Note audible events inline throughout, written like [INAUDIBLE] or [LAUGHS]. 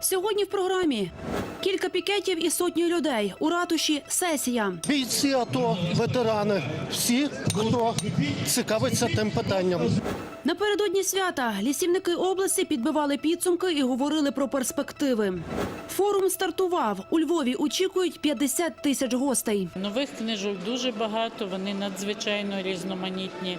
Сьогодні в програмі кілька пікетів і сотні людей. У ратуші сесія. Бійці АТО, ветерани, всі, хто цікавиться тим питанням. Напередодні свята лісівники області підбивали підсумки і говорили про перспективи. Форум стартував. У Львові очікують 50 тисяч гостей. Нових книжок дуже багато, вони надзвичайно різноманітні.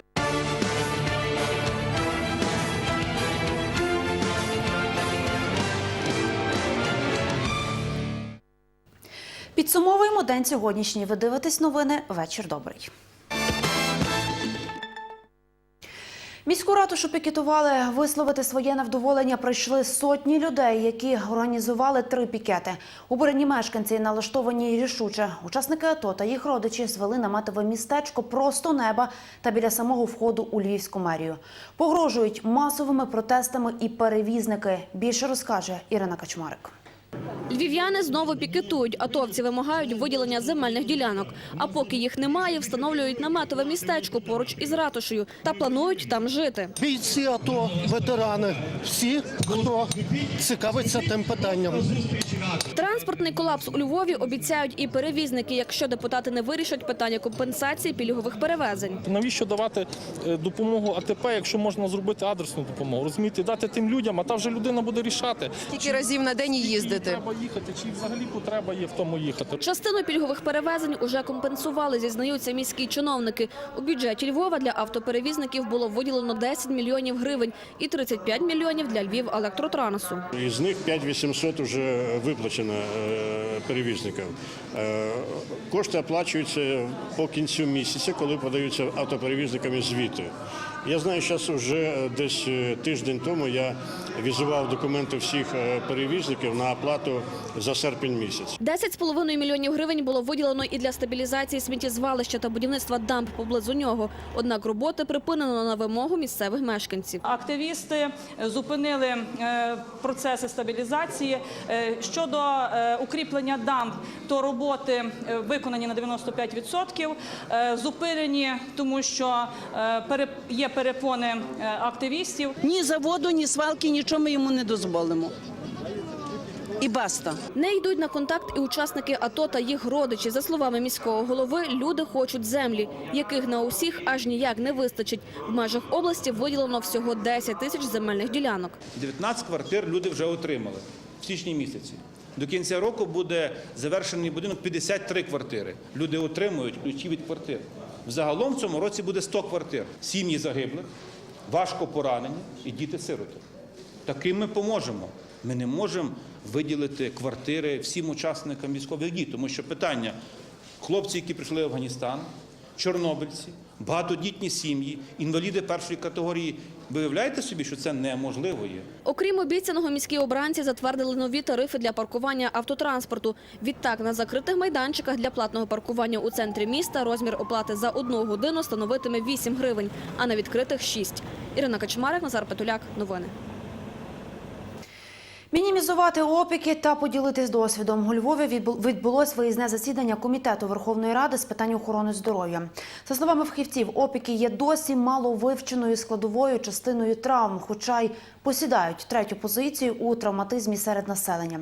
Підсумовуємо день сьогоднішній. Ви дивитесь новини. Вечір добрий. Міську ратушу пікетували. Висловити своє невдоволення прийшли сотні людей, які організували три пікети. Уборені мешканці налаштовані рішуче. Учасники АТО та їх родичі звели наметове містечко просто неба та біля самого входу у Львівську мерію. Погрожують масовими протестами і перевізники. Більше розкаже Ірина Качмарик. Львів'яни знову пікетують. Атовці вимагають виділення земельних ділянок. А поки їх немає, встановлюють наметове містечко поруч із ратушею та планують там жити. Бійці АТО, ветерани, всі, хто цікавиться тим питанням. Транспортний колапс у Львові обіцяють і перевізники, якщо депутати не вирішать питання компенсації пільгових перевезень. Навіщо давати е, допомогу АТП, якщо можна зробити адресну допомогу? Розумієте, дати тим людям, а та вже людина буде рішати. Скільки разів на день їздити? Треба їхати, чи взагалі потреба є в тому їхати. Частину пільгових перевезень уже компенсували, зізнаються міські чиновники. У бюджеті Львова для автоперевізників було виділено 10 мільйонів гривень і 35 мільйонів для Львів електротрансу. Із них 5800 вже виплачено е, перевізникам. Е, Кошти оплачуються по кінцю місяця, коли подаються автоперевізниками звіти. Я знаю, зараз вже десь е, тиждень тому я візував документи всіх е, перевізників на оплату за серпень місяць. 10,5 мільйонів гривень було виділено і для стабілізації сміттєзвалища та будівництва дамб поблизу нього. Однак роботи припинено на вимогу місцевих мешканців. Активісти зупинили е, процеси стабілізації. Е, Щодо е, укріплення дамб, то роботи е, виконані на 95%. Е, Зупинені, тому що е, пере- є перепони е, активістів. Ні заводу, ні свалки, нічого ми йому не дозволимо. І баста. Не йдуть на контакт і учасники АТО та їх родичі. За словами міського голови, люди хочуть землі, яких на усіх аж ніяк не вистачить. В межах області виділено всього 10 тисяч земельних ділянок. 19 квартир люди вже отримали в січні місяці. До кінця року буде завершений будинок 53 квартири. Люди отримують ключі від квартир. Взагалом в цьому році буде 100 квартир. Сім'ї загиблих, важко поранені і діти-сироти. Таким ми поможемо. Ми не можемо виділити квартири всім учасникам військових дій, тому що питання хлопці, які прийшли в Афганістан, чорнобильці, багатодітні сім'ї, інваліди першої категорії. Ви уявляєте собі, що це неможливо є? Окрім обіцяного, міські обранці затвердили нові тарифи для паркування автотранспорту. Відтак, на закритих майданчиках для платного паркування у центрі міста розмір оплати за одну годину становитиме 8 гривень, а на відкритих – 6. Ірина Качмарик, Назар Петуляк. Новини. Мінімізувати опіки та поділитись досвідом. У Львові відбу- відбулось виїзне засідання Комітету Верховної Ради з питань охорони здоров'я. За словами фахівців, опіки є досі мало вивченою складовою частиною травм, хоча й посідають третю позицію у травматизмі серед населення.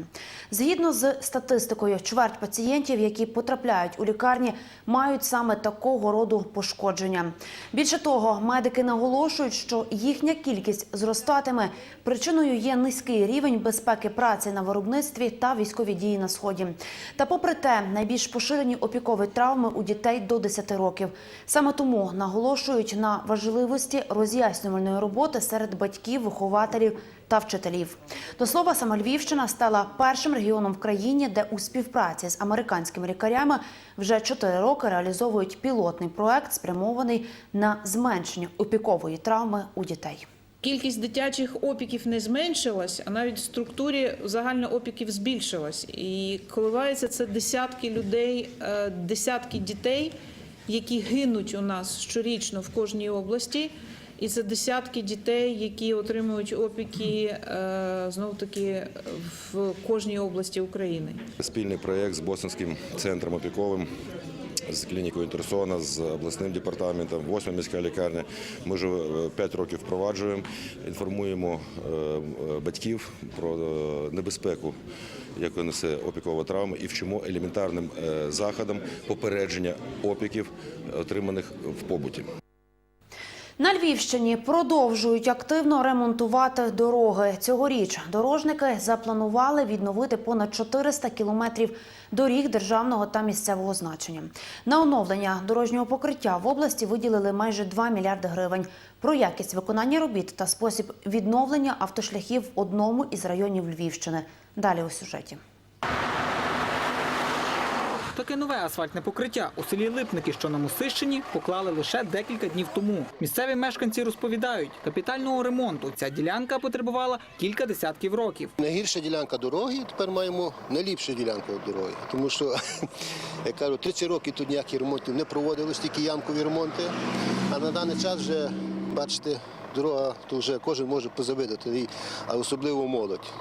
Згідно з статистикою, чверть пацієнтів, які потрапляють у лікарні, мають саме такого роду пошкодження. Більше того, медики наголошують, що їхня кількість зростатиме. Причиною є низький рівень безпеки праці на виробництві та військові дії на сході. Та, попри те, найбільш поширені опікові травми у дітей до 10 років. Саме тому наголошують на важливості роз'яснювальної роботи серед батьків, вихователів та вчителів. До слова, саме Львівщина стала першим регіоном в країні, де у співпраці з американськими лікарями вже 4 роки реалізовують пілотний проект, спрямований на зменшення опікової травми у дітей. Кількість дитячих опіків не зменшилась, а навіть в структурі загально опіків збільшилась. І коливається це десятки людей, е, десятки дітей, які гинуть у нас щорічно в кожній області. І це десятки дітей, які отримують опіки знову таки в кожній області України. Спільний проєкт з Бостонським центром опіковим з клінікою Інтерсона, з обласним департаментом, восьма міська лікарня. Ми вже 5 років впроваджуємо, інформуємо е, е, батьків про е, небезпеку, яку несе опікова травма, і вчимо елементарним е, заходам попередження опіків, отриманих в побуті. На Львівщині продовжують активно ремонтувати дороги. Цьогоріч дорожники запланували відновити понад 400 кілометрів доріг державного та місцевого значення. На оновлення дорожнього покриття в області виділили майже 2 мільярди гривень. Про якість виконання робіт та спосіб відновлення автошляхів в одному із районів Львівщини. Далі у сюжеті. Таке нове асфальтне покриття у селі Липники, що на Мусищині, поклали лише декілька днів тому. Місцеві мешканці розповідають, капітального ремонту ця ділянка потребувала кілька десятків років. Найгірша ділянка дороги, тепер маємо найліпшу ділянку дороги. Тому що, [LAUGHS] як кажу, 30 років тут ніяких ремонтів не проводилось, тільки ямкові ремонти. А на даний час вже, бачите, дорога, то вже кожен може позавидати, а особливо молодь.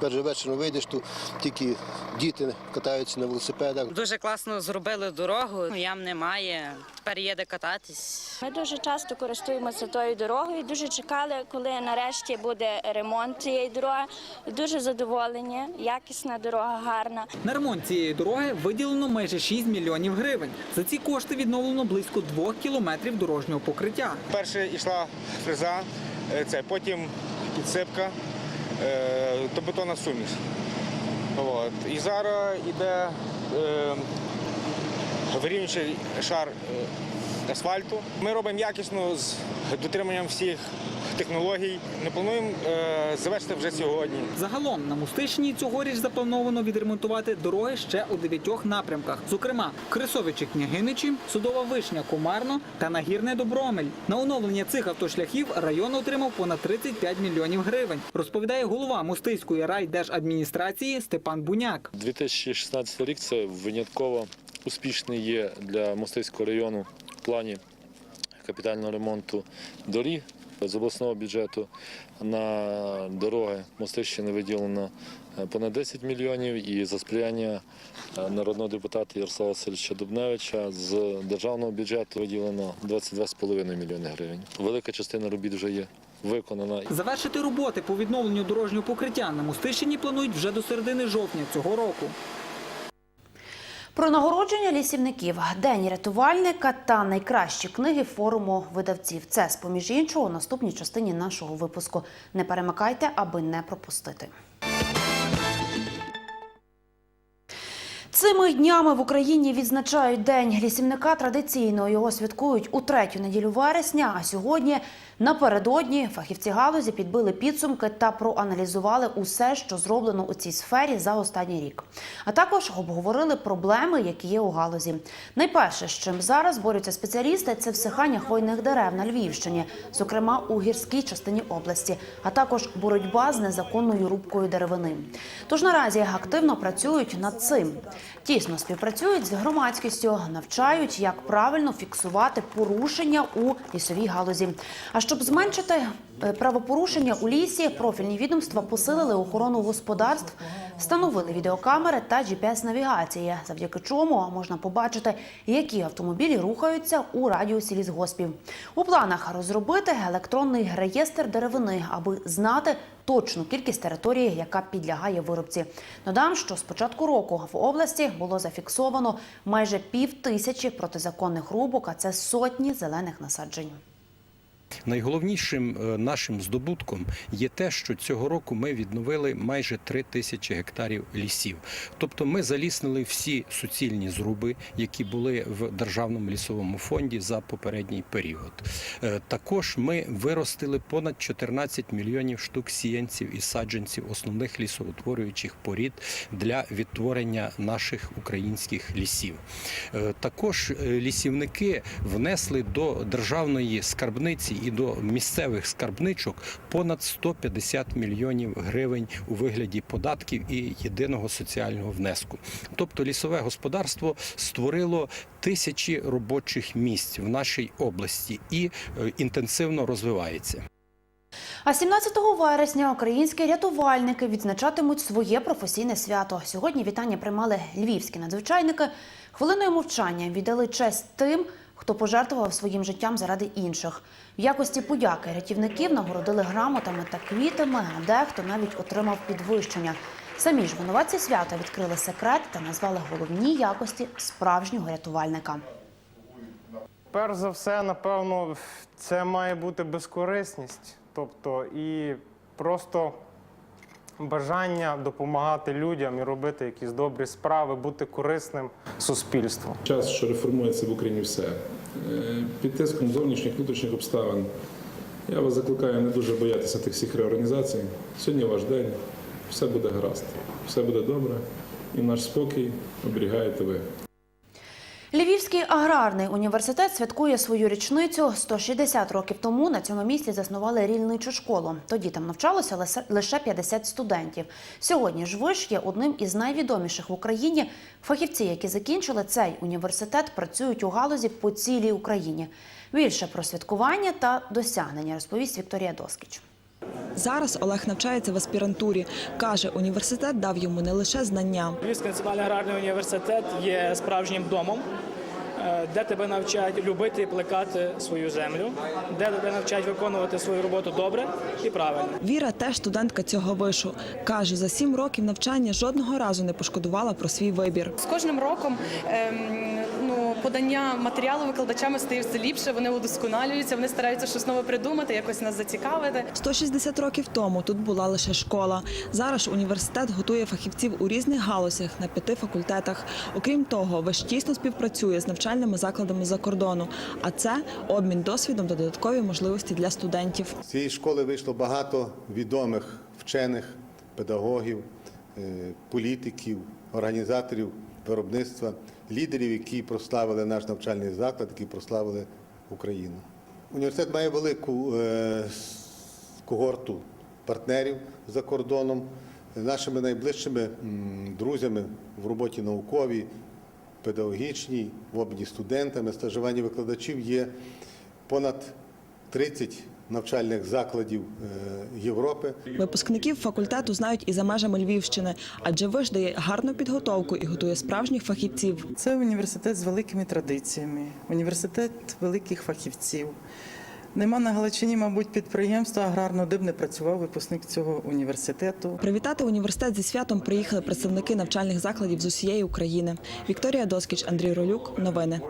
Перший вечором вийдеш, то тільки діти катаються на велосипедах. Дуже класно зробили дорогу, ям немає, тепер є де кататись. Ми дуже часто користуємося тою дорогою. Дуже чекали, коли нарешті буде ремонт цієї дороги. Дуже задоволені, якісна дорога, гарна. На ремонт цієї дороги виділено майже 6 мільйонів гривень. За ці кошти відновлено близько двох кілометрів дорожнього покриття. Перше йшла фреза, е, це потім підсипка, е, то бетонна суміш. От. І зараз йде е, вирівнюючий шар е, асфальту. Ми робимо якісно з дотриманням всіх технологій. Ми плануємо е, завершити вже сьогодні. Загалом на Мустишині цьогоріч заплановано відремонтувати дороги ще у дев'ятьох напрямках. Зокрема, Крисовичі Княгиничі, Судова Вишня Комарно та Нагірне Добромель. На оновлення цих автошляхів район отримав понад 35 мільйонів гривень. Розповідає голова Мустиської райдержадміністрації Степан Буняк. 2016 рік це винятково успішний є для Мостицького району в плані капітального ремонту доріг. З обласного бюджету на дороги Мостищини виділено е, понад 10 мільйонів і за сприяння е, народного депутата Ярослава Васильовича Дубневича з державного бюджету виділено 22,5 мільйони гривень. Велика частина робіт вже є виконана. Завершити роботи по відновленню дорожнього покриття на Мустищині планують вже до середини жовтня цього року. Про нагородження лісівників, день рятувальника та найкращі книги форуму видавців. Це з поміж іншого у наступній частині нашого випуску. Не перемикайте, аби не пропустити. Цими днями в Україні відзначають День лісівника. Традиційно його святкують у третю неділю вересня. А сьогодні напередодні фахівці галузі підбили підсумки та проаналізували усе, що зроблено у цій сфері за останній рік. А також обговорили проблеми, які є у галузі. Найперше, з чим зараз борються спеціалісти, це всихання хвойних дерев на Львівщині, зокрема у гірській частині області, а також боротьба з незаконною рубкою деревини. Тож наразі активно працюють над цим. Тісно співпрацюють з громадськістю, навчають, як правильно фіксувати порушення у лісовій галузі. А щоб зменшити е, правопорушення у лісі, профільні відомства посилили охорону господарств, встановили відеокамери та GPS-навігації, завдяки чому можна побачити, які автомобілі рухаються у радіусі лісгоспів. У планах розробити електронний реєстр деревини, аби знати точну кількість території, яка підлягає вирубці. Додам, що з початку року в області було зафіксовано майже пів тисячі протизаконних рубок, а це сотні зелених насаджень. Найголовнішим е, нашим здобутком є те, що цього року ми відновили майже 3 тисячі гектарів лісів. Тобто ми заліснили всі суцільні зруби, які були в державному лісовому фонді за попередній період. Е, Також ми виростили понад 14 мільйонів штук сіянців і саджанців основних лісоутворюючих порід для відтворення наших українських лісів. Е, Також лісівники внесли до державної скарбниці і до місцевих скарбничок понад 150 мільйонів гривень у вигляді податків і єдиного соціального внеску. Тобто лісове господарство створило тисячі робочих місць в нашій області і е, інтенсивно розвивається. А 17 вересня українські рятувальники відзначатимуть своє професійне свято. Сьогодні вітання приймали львівські надзвичайники. Хвилиною мовчання віддали честь тим, хто пожертвував своїм життям заради інших. В якості подяки рятівників нагородили грамотами та квітами, а дехто навіть отримав підвищення. Самі ж винуватці свята відкрили секрет та назвали головні якості справжнього рятувальника. Перш за все, напевно, це має бути безкорисність, тобто і просто бажання допомагати людям і робити якісь добрі справи, бути корисним суспільству. Час, що реформується в Україні все. Е, Під тиском зовнішніх внутрішніх обставин. Я вас закликаю не дуже боятися тих всіх реорганізацій. Сьогодні ваш день, все буде гаразд, все буде добре, і наш спокій оберігаєте ви. Львівський аграрний університет святкує свою річницю. 160 років тому на цьому місці заснували рільничу школу. Тоді там навчалося лише- лише 50 студентів. Сьогодні ж виш є одним із найвідоміших в Україні. Фахівці, які закінчили цей університет, працюють у галузі по цілій Україні. Більше про святкування та досягнення розповість Вікторія Доскіч. Зараз Олег навчається в аспірантурі. Каже, університет дав йому не лише знання. Львівський національний аграрний університет є справжнім домом, е, де тебе навчають любити і плекати свою землю, де тебе навчають виконувати свою роботу добре і правильно. Віра теж студентка цього вишу. Каже, за сім років навчання жодного разу не пошкодувала про свій вибір. З кожним роком ем, подання матеріалу викладачами стає все ліпше, вони удосконалюються, вони стараються щось нове придумати, якось нас зацікавити. 160 років тому тут була лише школа. Зараз ж університет готує фахівців у різних галузях на п'яти факультетах. Окрім того, виш тісно співпрацює з навчальними закладами за кордону. А це обмін досвідом та додаткові можливості для студентів. З цієї школи вийшло багато відомих вчених, педагогів, е, політиків, організаторів виробництва, лідерів, які прославили наш навчальний заклад, які прославили Україну. Університет має велику е, когорту партнерів за кордоном. Нашими найближчими друзями в роботі науковій, педагогічній, в обміні студентами, стажуванні викладачів є понад 30 навчальних закладів е, Європи. Випускників факультету знають і за межами Львівщини, адже виш дає гарну підготовку і готує справжніх фахівців. Це університет з великими традиціями, університет великих фахівців. Нема на Галичині, мабуть, підприємства аграрного, де б не працював випускник цього університету. Привітати університет зі святом приїхали представники навчальних закладів з усієї України. Вікторія Доскіч, Андрій Ролюк. Новини.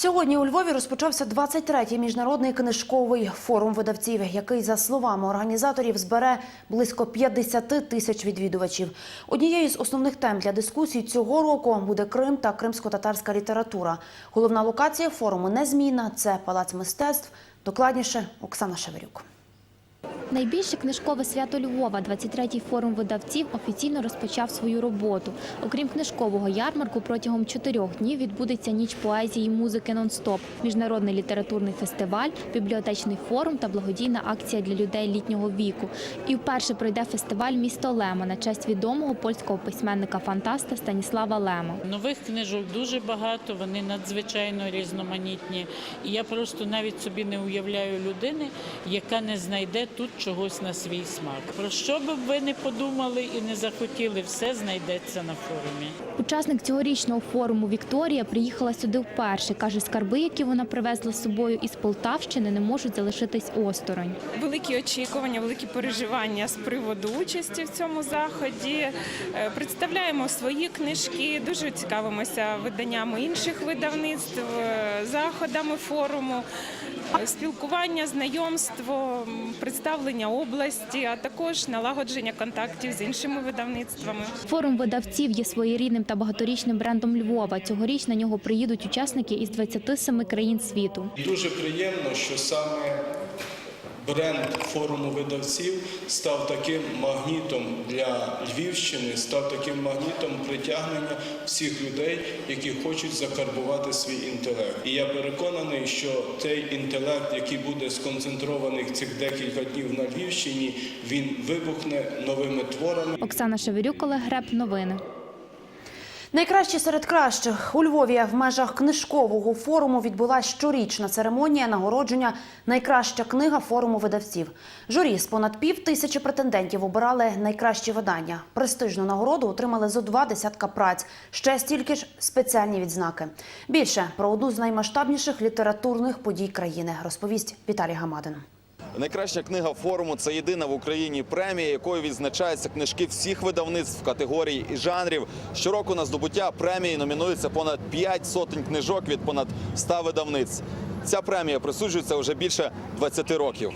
Сьогодні у Львові розпочався 23-й міжнародний книжковий форум видавців, який, за словами організаторів, збере близько 50 тисяч відвідувачів. Однією з основних тем для дискусій цього року буде Крим та кримсько-татарська література. Головна локація форуму незмінна – це Палац мистецтв. Докладніше Оксана Шеверюк. Найбільше книжкове свято Львова, 23-й форум видавців, офіційно розпочав свою роботу. Окрім книжкового ярмарку, протягом чотирьох днів відбудеться ніч поезії і музики нон-стоп, міжнародний літературний фестиваль, бібліотечний форум та благодійна акція для людей літнього віку. І вперше пройде фестиваль місто Лема на честь відомого польського письменника-фантаста Станіслава Лема. Нових книжок дуже багато, вони надзвичайно різноманітні. І я просто навіть собі не уявляю людини, яка не знайде тут чогось на свій смак. Про що би ви не подумали і не захотіли, все знайдеться на форумі. Учасник цьогорічного форуму Вікторія приїхала сюди вперше. Каже, скарби, які вона привезла з собою із Полтавщини, не можуть залишитись осторонь. Великі очікування, великі переживання з приводу участі в цьому заході. Е, Представляємо свої книжки, дуже цікавимося виданнями інших видавництв, е, заходами форуму, спілкування, знайомство, представлення області, а також налагодження контактів з іншими видавництвами. Форум видавців є своєрідним та багаторічним брендом Львова. Цьогоріч на нього приїдуть учасники із 27 країн світу. Дуже приємно, що саме бренд форуму видавців став таким магнітом для Львівщини, став таким магнітом притягнення всіх людей, які хочуть закарбувати свій інтелект. І я переконаний, що цей інтелект, який буде сконцентрований цих декілька днів на Львівщині, він вибухне новими творами. Оксана Шеверюк, Олег Греб. Новини. Найкращі серед кращих у Львові в межах книжкового форуму відбулася щорічна церемонія нагородження Найкраща книга форуму видавців. Журі з понад пів тисячі претендентів обирали найкращі видання. Престижну нагороду отримали зо два десятка праць. Ще стільки ж спеціальні відзнаки. Більше про одну з наймасштабніших літературних подій країни розповість Віталій Гамадин. Найкраща книга форуму це єдина в Україні премія, якою відзначаються книжки всіх видавництв, категорій і жанрів. Щороку на здобуття премії номінується понад 5 сотень книжок від понад 100 видавництв. Ця премія присуджується вже більше 20 років.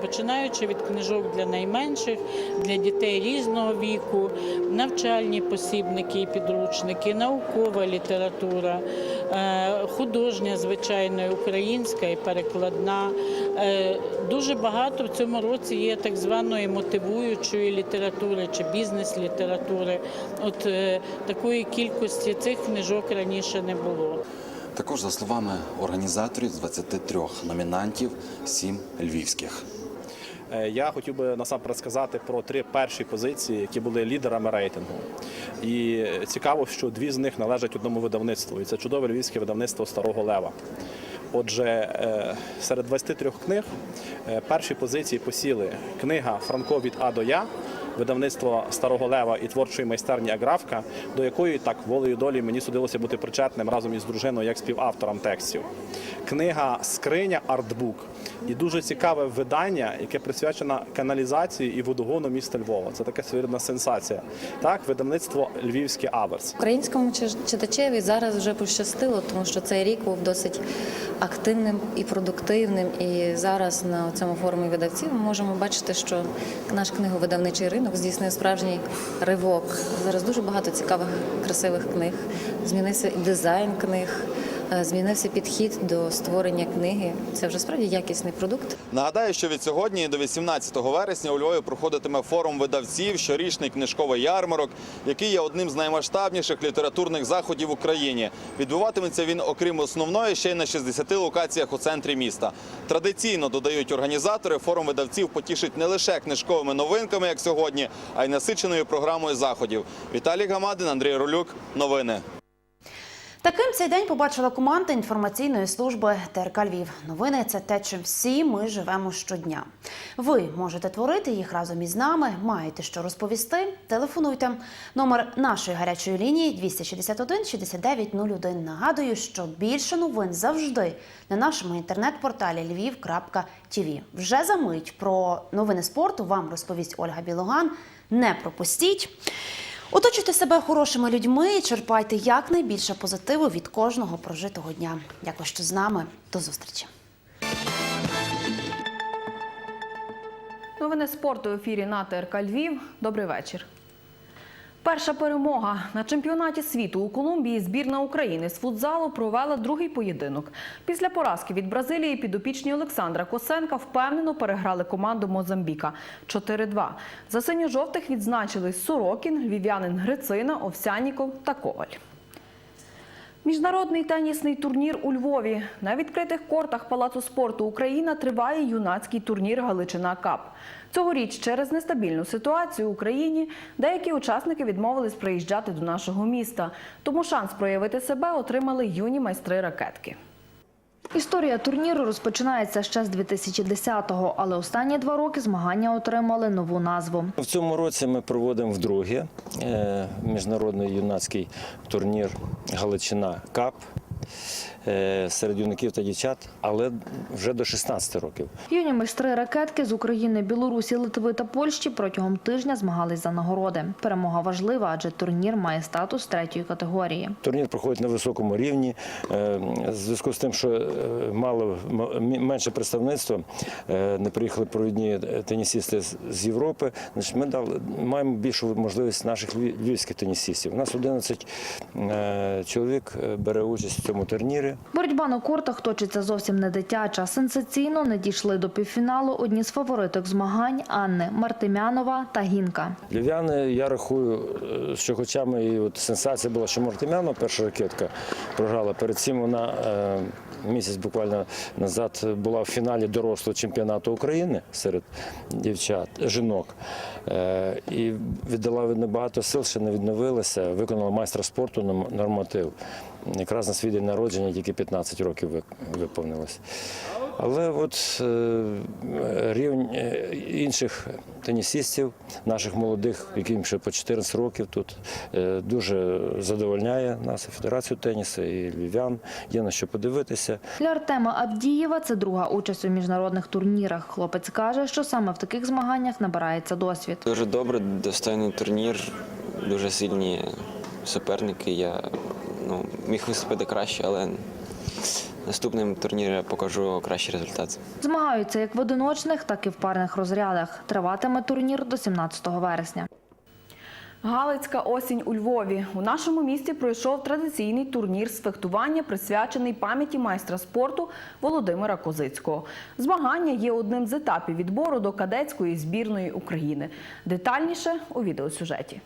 Починаючи від книжок для найменших, для дітей різного віку, навчальні посібники і підручники, наукова література, художня, звичайно, українська і перекладна. Е, Дуже багато в цьому році є так званої мотивуючої літератури чи бізнес-літератури. От е, такої кількості цих книжок раніше не було. Також, за словами організаторів, з 23 номінантів, 7 львівських. Е, Я хотів би насамперед сказати про три перші позиції, які були лідерами рейтингу. І цікаво, що дві з них належать одному видавництву, і це чудове львівське видавництво Старого Лева. Отже, е, серед 23 книг е, перші позиції посіли книга Франко від А до Я. Видавництво Старого Лева і творчої майстерні Аграфка, до якої так волею долі мені судилося бути причетним разом із дружиною як співавтором текстів. Книга Скриня Артбук і дуже цікаве видання, яке присвячено каналізації і водогону міста Львова. Це така своєрідна сенсація. Так, видавництво Львівське Аверс. Українському чи- читачеві зараз вже пощастило, тому що цей рік був досить активним і продуктивним. І зараз на цьому форумі видавців ми можемо бачити, що наш книговидавничий ринок здійснив справжній ривок. Зараз дуже багато цікавих, красивих книг. Змінився і дизайн книг, змінився підхід до створення книги. Це вже справді якісний продукт. Нагадаю, що від сьогодні до 18 вересня у Львові проходитиме форум видавців, щорічний книжковий ярмарок, який є одним з наймасштабніших літературних заходів в Україні. Відбуватиметься він, окрім основної, ще й на 60 локаціях у центрі міста. Традиційно додають організатори, форум видавців потішить не лише книжковими новинками, як сьогодні, а й насиченою програмою заходів. Віталій Гамадин, Андрій Ролюк. Новини. Таким цей день побачила команда інформаційної служби ТРК Львів. Новини це те, чим всі ми живемо щодня. Ви можете творити їх разом із нами. Маєте що розповісти? Телефонуйте. Номер нашої гарячої лінії 261 69 01. Нагадую, що більше новин завжди на нашому інтернет-порталі lviv.tv. Вже за мить про новини спорту вам розповість Ольга Білоган. Не пропустіть. Оточуйте себе хорошими людьми і черпайте якнайбільше позитиву від кожного прожитого дня. Дякую, що з нами. До зустрічі. Новини спорту в ефірі на ТРК Львів. Добрий вечір. Перша перемога на чемпіонаті світу у Колумбії збірна України з футзалу провела другий поєдинок. Після поразки від Бразилії підопічні Олександра Косенка впевнено переграли команду Мозамбіка 4-2. За синьо-жовтих відзначились Сорокін, львів'янин Грицина, Овсяніков та Коваль. Міжнародний тенісний турнір у Львові. На відкритих кортах Палацу спорту Україна триває юнацький турнір Галичина Кап. Цьогоріч через нестабільну ситуацію в Україні деякі учасники відмовились приїжджати до нашого міста. Тому шанс проявити себе отримали юні майстри ракетки. Історія турніру розпочинається ще з 2010-го, але останні два роки змагання отримали нову назву. В цьому році ми проводимо вдруге е, міжнародний юнацький турнір Галичина Кап серед юнаків та дівчат, але вже до 16 років. Юні майстри ракетки з України, Білорусі, Литви та Польщі протягом тижня змагались за нагороди. Перемога важлива, адже турнір має статус третьої категорії. Турнір проходить на високому рівні. Е, В зв'язку з тим, що е, мало менше представництво, е, не приїхали провідні тенісісти з- Європи. Значить, ми дали маємо більшу можливість наших львів- львівських тенісістів. У нас 11 е, чоловік е, бере участь в цьому турнірі. Боротьба на кортах точиться зовсім не дитяча. Сенсаційно не дійшли до півфіналу одні з фавориток змагань Анни Мартемянова та Гінка. Львів'яни, я рахую, е, що хоча ми і от сенсація була, що Мартемянова, перша ракетка, програла. Перед цим вона е, місяць буквально назад була в фіналі дорослого чемпіонату України серед дівчат, жінок. Е, і віддала багато сил, ще не відновилася, виконала майстра спорту норматив. Якраз на свій день народження тільки 15 років виповнилось. Але от е, рівень е, інших тенісистів, наших молодих, яким ще по 14 років тут, е, дуже задовольняє нас і Федерацію тенісу, і львів'ян. Є на що подивитися. Для Артема Абдієва це друга участь у міжнародних турнірах. Хлопець каже, що саме в таких змаганнях набирається досвід. Дуже добре, достойний турнір, дуже сильні суперники. Я ну, міг виступити краще, але наступним турнірі я покажу кращий результат. Змагаються як в одиночних, так і в парних розрядах. Триватиме турнір до 17 вересня. Галицька осінь у Львові. У нашому місті пройшов традиційний турнір з фехтування, присвячений пам'яті майстра спорту Володимира Козицького. Змагання є одним з етапів відбору до кадетської збірної України. Детальніше у відеосюжеті.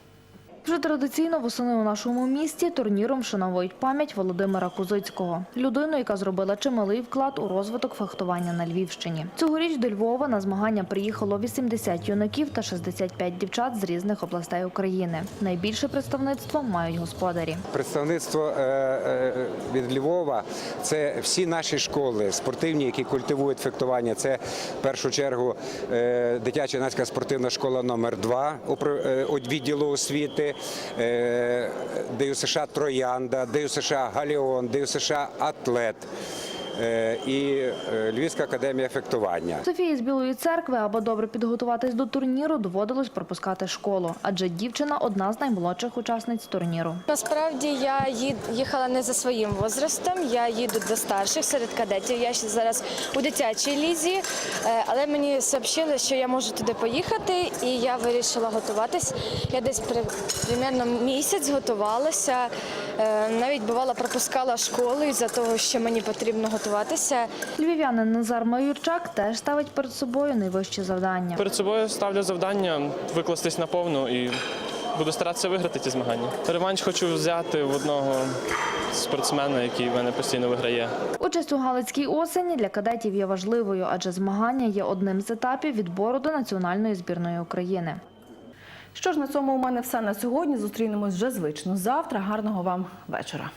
Вже традиційно восени у нашому місті турніром вшановують пам'ять Володимира Козицького, людину, яка зробила чималий вклад у розвиток фехтування на Львівщині. Цьогоріч до Львова на змагання приїхало 80 юнаків та 65 дівчат з різних областей України. Найбільше представництво мають господарі. Представництво е, е, від Львова це всі наші школи спортивні, які культивують фехтування. Це в першу чергу е, дитяча юнацька спортивна школа номер 2 відділу освіти, е, ДЮСШ Троянда, ДЮСШ Галіон, ДЮСШ Атлет. Е, І е, Львівська академія фехтування. Софії з Білої церкви, аби добре підготуватись до турніру, доводилось пропускати школу, адже дівчина одна з наймолодших учасниць турніру. Насправді я їхала не за своїм возрастом, я їду до старших серед кадетів. Я ще зараз у дитячій лізі, е, але мені сообщили, що я можу туди поїхати, і я вирішила готуватись. Я десь при, примерно місяць готувалася. Навіть бувало пропускала школу із-за того, що мені потрібно готуватися. Львів'янин Назар Майорчак теж ставить перед собою найвищі завдання. Перед собою ставлю завдання викластись на повну і буду старатися виграти ті змагання. Реванш хочу взяти в одного спортсмена, який в мене постійно виграє. Участь у Галицькій осені для кадетів є важливою, адже змагання є одним з етапів відбору до національної збірної України. Що ж на цьому у мене все на сьогодні. Зустрінемось вже звично завтра. Гарного вам вечора.